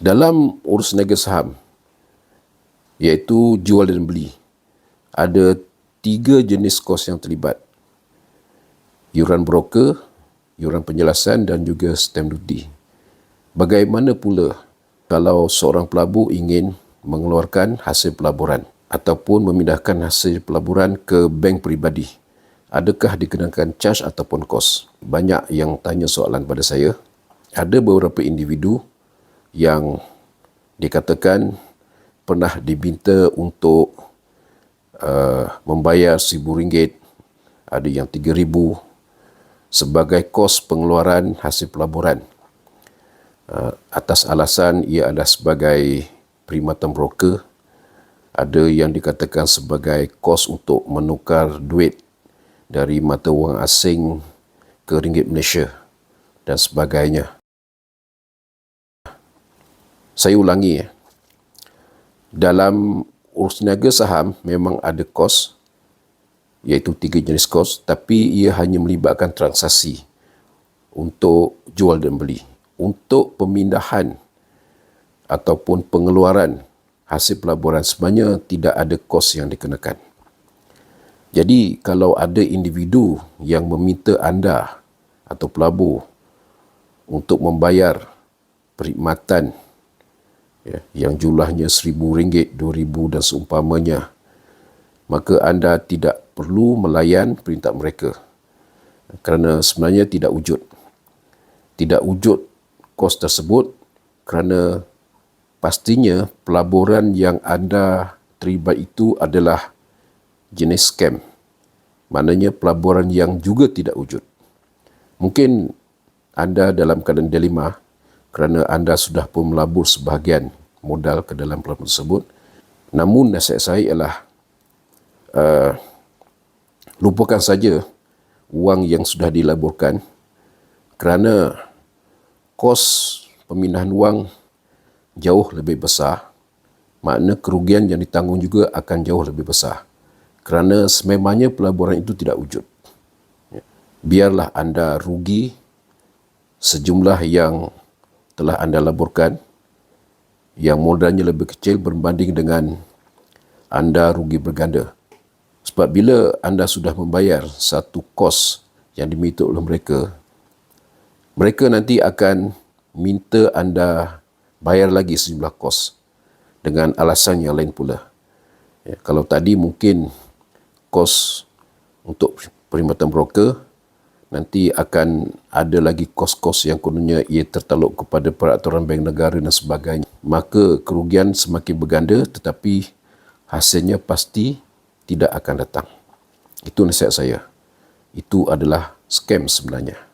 Dalam urus niaga saham, iaitu jual dan beli, ada tiga jenis kos yang terlibat. Yuran broker, yuran penjelasan dan juga stamp duty. Bagaimana pula kalau seorang pelabur ingin mengeluarkan hasil pelaburan ataupun memindahkan hasil pelaburan ke bank peribadi? adakah dikenakan charge ataupun kos? Banyak yang tanya soalan pada saya. Ada beberapa individu yang dikatakan pernah diminta untuk uh, membayar RM1,000, ada yang RM3,000 sebagai kos pengeluaran hasil pelaburan. Uh, atas alasan ia adalah sebagai perkhidmatan broker, ada yang dikatakan sebagai kos untuk menukar duit dari mata wang asing ke ringgit Malaysia dan sebagainya. Saya ulangi ya. Dalam urus niaga saham memang ada kos iaitu tiga jenis kos tapi ia hanya melibatkan transaksi untuk jual dan beli. Untuk pemindahan ataupun pengeluaran hasil pelaburan sebenarnya tidak ada kos yang dikenakan. Jadi kalau ada individu yang meminta anda atau pelabur untuk membayar perkhidmatan ya, yang jumlahnya RM1,000, RM2,000 dan seumpamanya, maka anda tidak perlu melayan perintah mereka kerana sebenarnya tidak wujud. Tidak wujud kos tersebut kerana pastinya pelaburan yang anda terlibat itu adalah jenis scam. Maknanya pelaburan yang juga tidak wujud. Mungkin anda dalam keadaan dilema kerana anda sudah pun melabur sebahagian modal ke dalam pelaburan tersebut. Namun nasihat saya ialah uh, lupakan saja wang yang sudah dilaburkan kerana kos pemindahan wang jauh lebih besar makna kerugian yang ditanggung juga akan jauh lebih besar kerana sememangnya pelaburan itu tidak wujud. Ya. Biarlah anda rugi sejumlah yang telah anda laburkan yang modalnya lebih kecil berbanding dengan anda rugi berganda. Sebab bila anda sudah membayar satu kos yang diminta oleh mereka, mereka nanti akan minta anda bayar lagi sejumlah kos dengan alasan yang lain pula. Ya, kalau tadi mungkin kos untuk perkhidmatan broker nanti akan ada lagi kos-kos yang kononnya ia tertaluk kepada peraturan bank negara dan sebagainya. Maka kerugian semakin berganda tetapi hasilnya pasti tidak akan datang. Itu nasihat saya. Itu adalah scam sebenarnya